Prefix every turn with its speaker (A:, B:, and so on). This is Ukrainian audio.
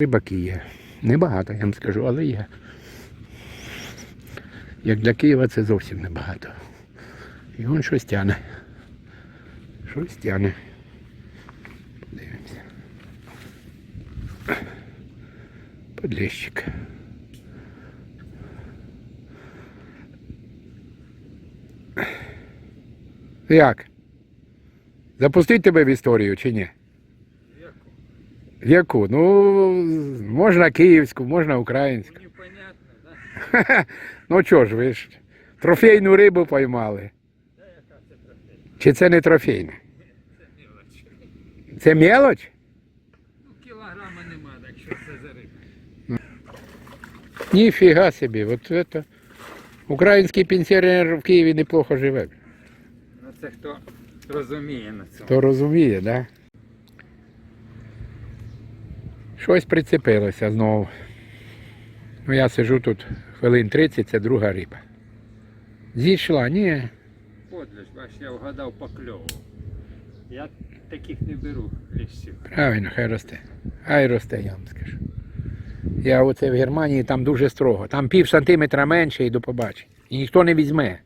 A: Рибаки є. Небагато, я вам скажу, але є. Як для Києва це зовсім небагато. І він щось тяне. Щось тяне. Подивимося. Подлещик. Як? Запустить тебе в історію чи ні? Яку? Ну, можна київську, можна українську. Ну чого ж, ви ж трофейну рибу поймали. Чи це не трофейна? Це мелоч?
B: Ну, кілограма нема, так що це за риба.
A: Ніфіга собі, от це. Український пенсіонер в Києві неплохо живе.
B: Ну це хто розуміє на цьому.
A: Хто розуміє, так? Да? Щось прицепилося знову. Ну я сижу тут хвилин 30, це друга риба. Зійшла, ні.
B: Подлеж, бач, я вгадав покльову. Я таких не беру ліщів.
A: Правильно, хай росте. Хай росте, я вам скажу. Я оце в Германії там дуже строго. Там пів сантиметра менше і до побачення. І ніхто не візьме.